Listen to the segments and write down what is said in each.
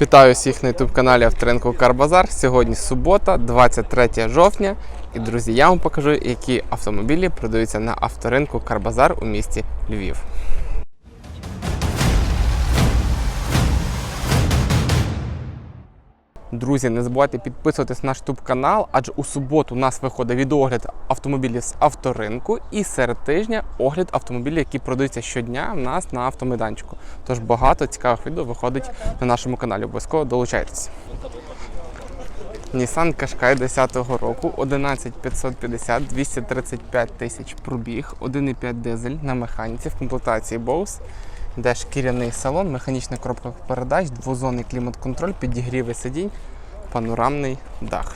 Вітаю всіх на youtube каналі Авторинку Карбазар. Сьогодні субота, 23 жовтня. І друзі, я вам покажу, які автомобілі продаються на авторинку Карбазар у місті Львів. Друзі, не забувайте підписуватись на наш YouTube канал, адже у суботу у нас виходить відеогляд автомобілів з авторинку і серед тижня огляд автомобілів, які продаються щодня в нас на автомайданчику. Тож багато цікавих відео виходить на нашому каналі. Обов'язково долучайтесь. Nissan Qashqai 10-го року, 11550, 235 тисяч пробіг, 1,5 дизель на механіці в комплектації Bose. Де шкіряний салон, механічна коробка передач, двозонний клімат-контроль, підігріви сидінь, панорамний дах.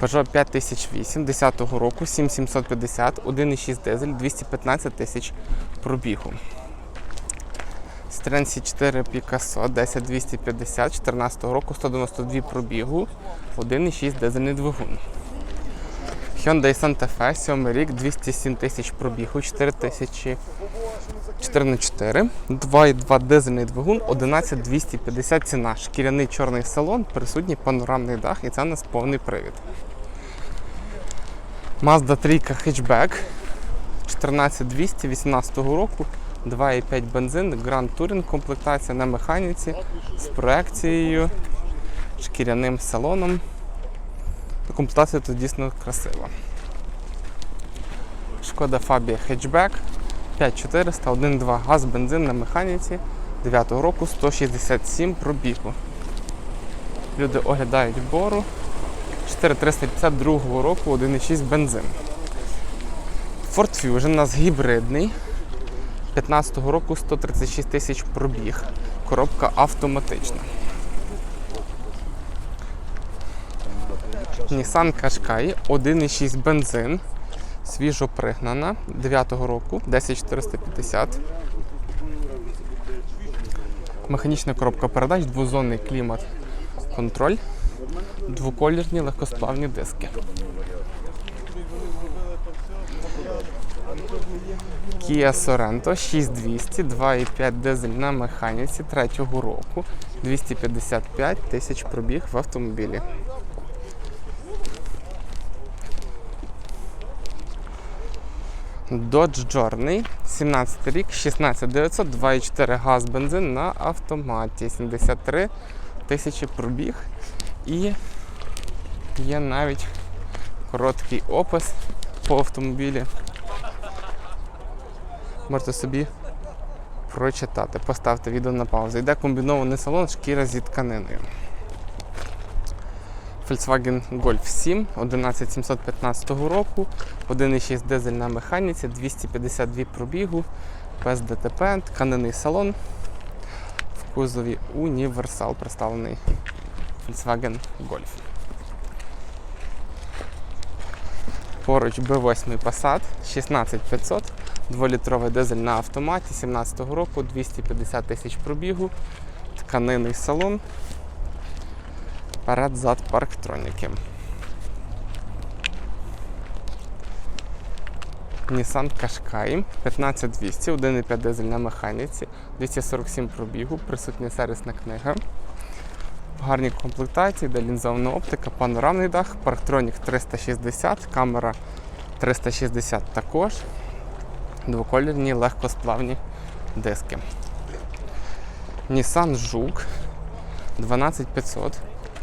Peugeot 5008 10-го року, 7750, 1,6 дизель, 215 тисяч пробігу. Citroen C4 Picasso 10250 14 року 192 пробігу, 1,6 дизельний двигун. Hyundai Santa Fe 7 рік 207 тисяч пробігу, 4 тисячі 4 на 4 2,2 дизельний двигун, 11250 ціна. Шкіряний чорний салон, присутній панорамний дах і це у нас повний привід. Mazda 3 хетчбек 14200 18 року, 2,5 бензин, Grand Touring комплектація на механіці з проекцією, шкіряним салоном. Комплектація тут дійсно красива. Шкода Фабія хетчбек 5400, 1,2 газ, бензин на механіці 9 року 167 пробігу. Люди оглядають бору 4352 року 1,6 бензин. Ford Fusion у нас гібридний 15 року 136 тисяч пробіг. Коробка автоматична. Nissan Qashqai 1,6 бензин. Свіжо пригнана 9 року 10450. Механічна коробка передач, двозонний клімат, контроль, двоколірні легкосплавні диски. Kia Sorento 6200, 2,5 дизель на механіці 3 року, 255 тисяч пробіг в автомобілі. Dodge Journey, 17 рік, 16900, 2,4 газ бензин на автоматі, 73 тисячі пробіг. І є навіть короткий опис по автомобілі. Можете собі прочитати. Поставте відео на паузу. Йде комбінований салон, шкіра зі тканиною. Volkswagen Golf 7 11715 року, 1,6 дизель на механіці, 252 пробігу, без ДТП, тканинний салон. В кузові універсал представлений Volkswagen Golf. Поруч B8 Passat 16500, 2-літровий дизель на автоматі 17 року, 250 тисяч пробігу, тканинний салон. Перед зад парктроніки. Nissan Qashqai 15200, 1,5 дизель на механіці, 247 пробігу, присутня сервісна книга. В гарній комплектації, де лінзована оптика, панорамний дах, парктронік 360, камера 360 також, двоколірні легкосплавні диски. Nissan Жук 12500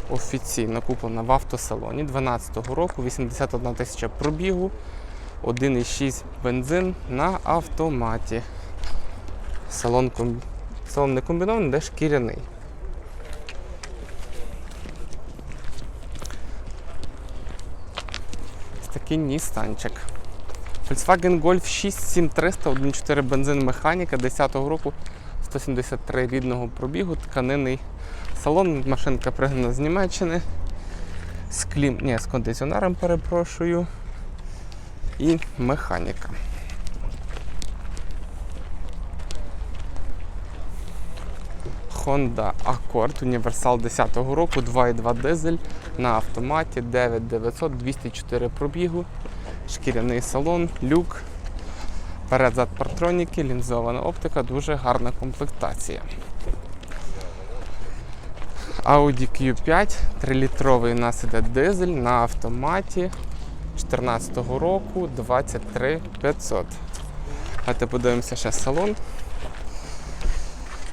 офіційно куплена в автосалоні 12-го року, 81 тисяча пробігу, 1,6 бензин на автоматі. Салон, ком... Салон не комбінований, де шкіряний. Ось такий ністанчик. Volkswagen Golf 67300, 1,4 бензин механіка 10-го року, 173 рідного пробігу, тканинний Салон машинка пригнана з Німеччини. З клім... Ні, з кондиціонером перепрошую. І механіка. Honda Accord Універсал 10-го року, 2,2 дизель на автоматі 9900, 204 пробігу, шкіряний салон, люк, Перед-зад партроніки, лінзована оптика, дуже гарна комплектація. Audi Q5, 3-літровий у нас іде дизель на автоматі 2014 року 23 500. Давайте подивимося ще салон.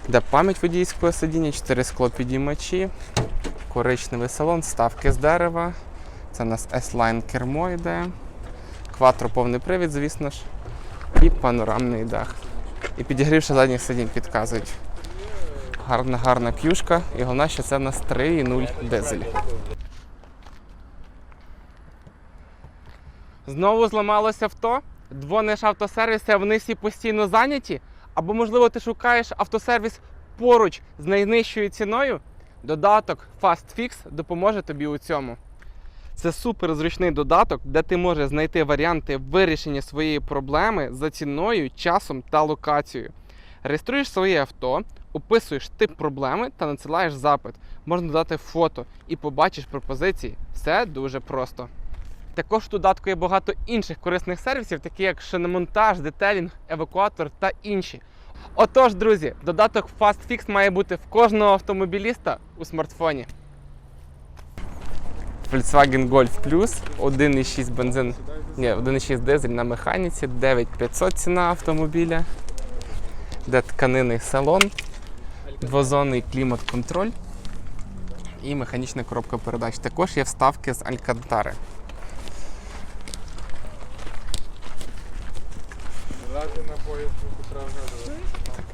Де пам'ять водійського сидіння, 4 склопідіймачі, коричневий салон, ставки з дерева. Це у нас S-Line кермо йде. Кватро повний привід, звісно ж. І панорамний дах. І підігрівши задніх сидінь підказують. Гарна, гарна кюшка. І головне, що це в нас 3,0 дизель. Знову зламалося авто. Дзвониш автосервіси, а вони всі постійно зайняті. Або, можливо, ти шукаєш автосервіс поруч з найнижчою ціною. Додаток FastFix допоможе тобі у цьому. Це супер зручний додаток, де ти можеш знайти варіанти вирішення своєї проблеми за ціною, часом та локацією. Реєструєш своє авто, описуєш тип проблеми та надсилаєш запит. Можна додати фото і побачиш пропозиції. Все дуже просто. Також в додатку є багато інших корисних сервісів, такі як шиномонтаж, детелінг, евакуатор та інші. Отож, друзі, додаток FastFix має бути в кожного автомобіліста у смартфоні. Volkswagen Golf Plus, 1,6 бензин, ні, 1,6 дизель на механіці, 9500 ціна автомобіля, де тканинний салон, двозонний клімат-контроль і механічна коробка передач. Також є вставки з Алькантари.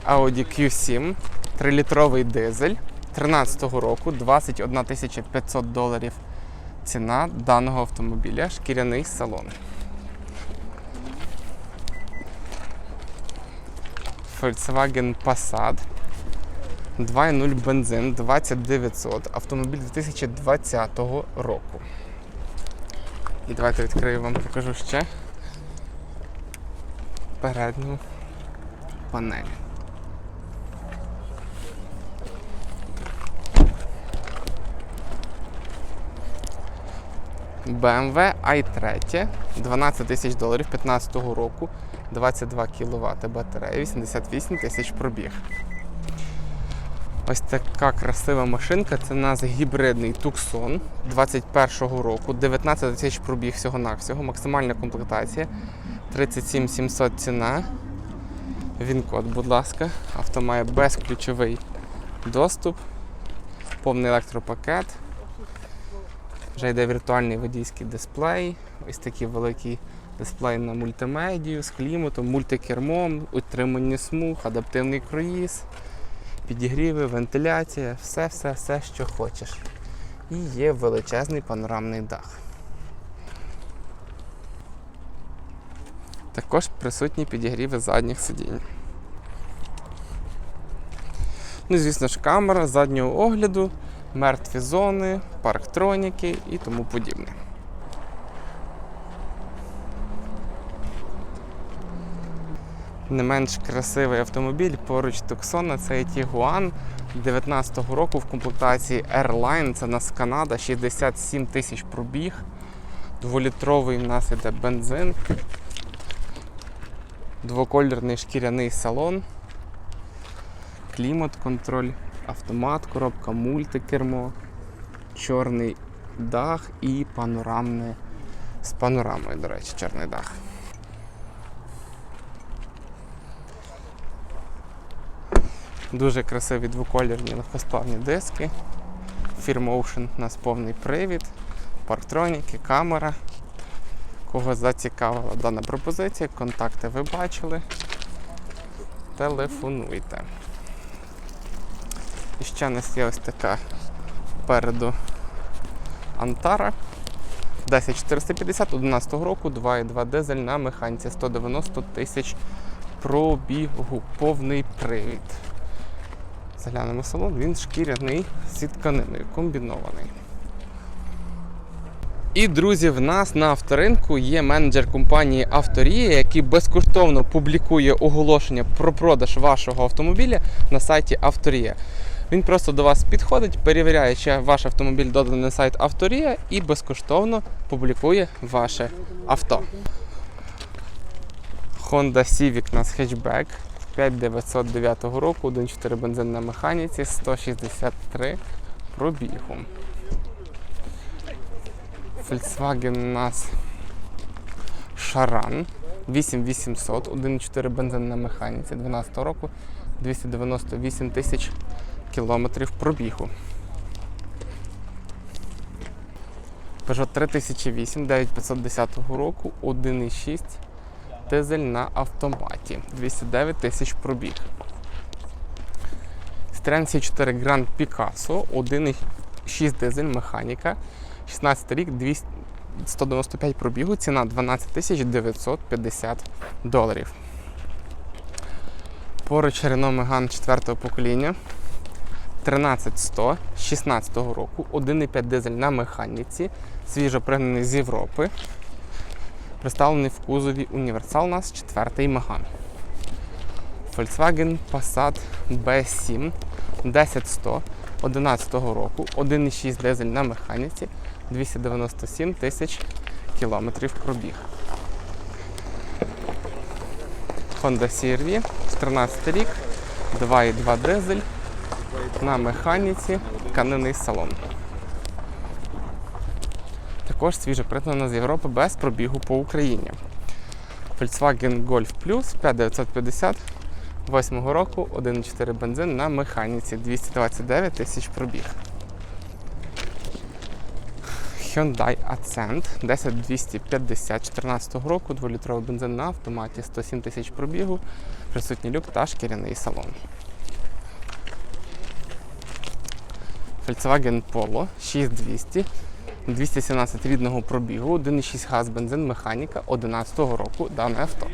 Audi Q7, 3-літровий дизель 13 року, 21 500 доларів ціна даного автомобіля, шкіряний салон. Volkswagen Passat 2.0 бензин 20900, автомобіль 2020 року. І давайте відкрию вам покажу ще передню панель. BMW i3 12 тисяч доларів 15 року, 22 кВт батарея, 88 тисяч пробіг. Ось така красива машинка. Це у нас гібридний Tucson 21 року, 19 тисяч пробіг всього-навсього, максимальна комплектація, 37 700 ціна. Він код, будь ласка. Авто має безключовий доступ, повний електропакет. Вже йде віртуальний водійський дисплей, ось такий великий дисплей на мультимедію з кліматом, мультикермом, утримання смуг, адаптивний круїз, підігріви, вентиляція, все-все-все, що хочеш. І є величезний панорамний дах. Також присутні підігріви задніх сидінь. Ну, звісно ж, камера заднього огляду, мертві зони, парктроніки і тому подібне. Не менш красивий автомобіль поруч Tucson, це Tiguan 19-го року в комплектації Airline. Це нас Канада, 67 тисяч пробіг. Дволітровий у нас іде бензин. Двокольорний шкіряний салон, клімат-контроль, автомат, коробка, мультикермо, чорний дах і панорамне з панорамою, до речі, чорний дах. Дуже красиві двокольорні легкосплавні диски. Firm Ocean у нас повний привід, парктроніки, камера. Кого зацікавила дана пропозиція, контакти ви бачили. Телефонуйте. І ще у нас є ось така попереду Антара 10450 11 року, 2,2 дизель на механіці 190 тисяч пробігу, повний привід. В салон, він шкіряний зі тканиною, комбінований. І, друзі, в нас на авторинку є менеджер компанії Авторія, який безкоштовно публікує оголошення про продаж вашого автомобіля на сайті Авторія. Він просто до вас підходить, перевіряє, чи ваш автомобіль доданий на сайт Авторія і безкоштовно публікує ваше авто. Honda Civic у нас хетчбек 5909 року, 1.4 бензин на механіці, 163 пробігу. Volkswagen у нас Шаран 8800, 1.4 бензин на механіці 12 року, 298 тисяч кілометрів пробігу. Peugeot 3008 9510 року, 1.6 дизель на автоматі, 209 тисяч пробіг. Citroen C4 Grand Picasso, 1.6 дизель механіка, 16 рік, 200 195 пробігу, ціна 12 тисяч 950 доларів. Поруч Renault Megane 4 покоління 13100 16 року, 1,5 дизель на механіці, свіжо пригнаний з Європи. Представлений в кузові універсал у нас 4 Megane. Volkswagen Passat B7 10100 11 року, 1,6 дизель на механіці, 297 тисяч кілометрів пробіг. Honda CR-V, 14 рік, 2,2 дизель на механіці, тканинний салон. Також свіже пригнана з Європи без пробігу по Україні. Volkswagen Golf Plus 5950 8 року, 1,4 бензин на механіці, 229 тисяч пробіг. Hyundai Accent 10250 14 року, 2-літровий бензин на автоматі, 107 тисяч пробігу, присутній люк та шкіряний салон. Volkswagen Polo 6200 217 рідного пробігу, 1,6 газ бензин механіка 11 року дане авто.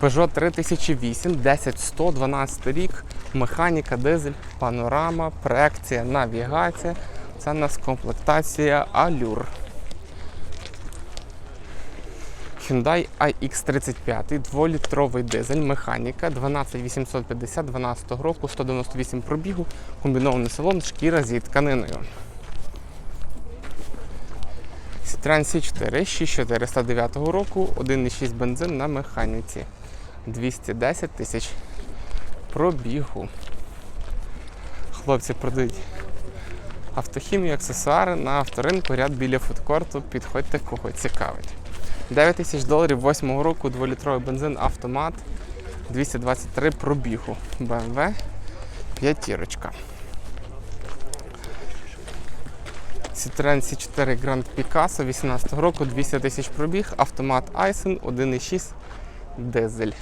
Peugeot 3008, 10100, 12 рік, механіка, дизель, панорама, проекція, навігація. Це у нас комплектація Allure. Hyundai iX35, 2-літровий дизель, механіка, 12850 12 року, 198 пробігу, комбінований салон, шкіра зі тканиною. Citroen C4 6409 року, 1,6 бензин на механіці. 210 тисяч пробігу. Хлопці продають автохімію, аксесуари на авторинку, ряд біля фудкорту. Підходьте, кого цікавить. 9 тисяч доларів 8-го року, 2-літровий бензин, автомат, 223 пробігу. BMW п'ятірочка. Citroen C4 Grand Picasso 18 року, 200 тисяч пробіг, автомат Айсен 1,6 дизель.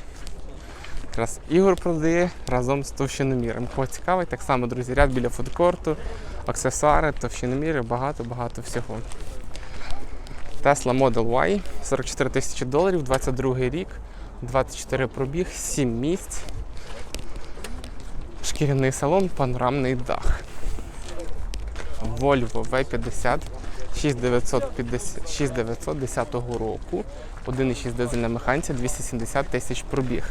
Якраз Ігор продає разом з товщиноміром. Кого цікавить, так само, друзі, ряд біля фудкорту, аксесуари, товщиноміри, багато-багато всього. Tesla Model Y 44 тисячі доларів, 22 рік, 24 пробіг, 7 місць, шкіряний салон, панорамний дах. Volvo V50 6950 6910 року, 1,6 дизель на механіці, 270 тисяч пробіг.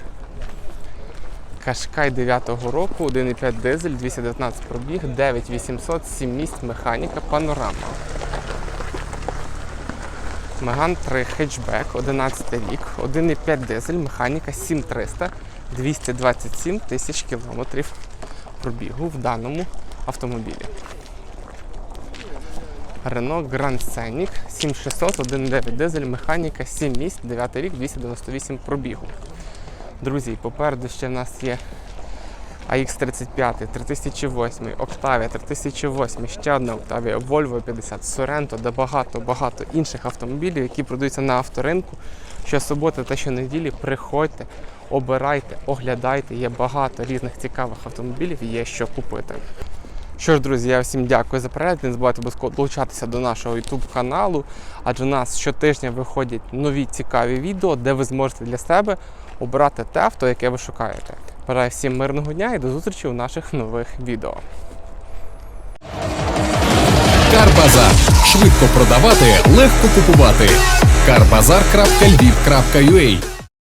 Кашкай 9-го року, 1,5 дизель, 219 пробіг, 9800, 7 місць, механіка, панорама. Меган 3 хетчбек, 11 рік, 1,5 дизель, механіка 7300, 227 тисяч кілометрів пробігу в даному автомобілі. Renault Grand Scenic 7600, 1,9 дизель, механіка 7 місць, 9 рік, 298 пробігу. Друзі, попереду ще в нас є AX35, 3008, Octavia 3008, ще одна Octavia, Volvo 50, Sorento та багато-багато інших автомобілів, які продаються на авторинку. Щосуботи та щонеділі приходьте, обирайте, оглядайте. Є багато різних цікавих автомобілів, є що купити. Що ж, друзі, я всім дякую за перегляд. Не забувайте долучатися до нашого YouTube каналу, адже у нас щотижня виходять нові цікаві відео, де ви зможете для себе обрати те авто, яке ви шукаєте. Бажаю всім мирного дня і до зустрічі у наших нових відео. Карбазар. Швидко продавати, легко купувати. Карбазар.львів.ua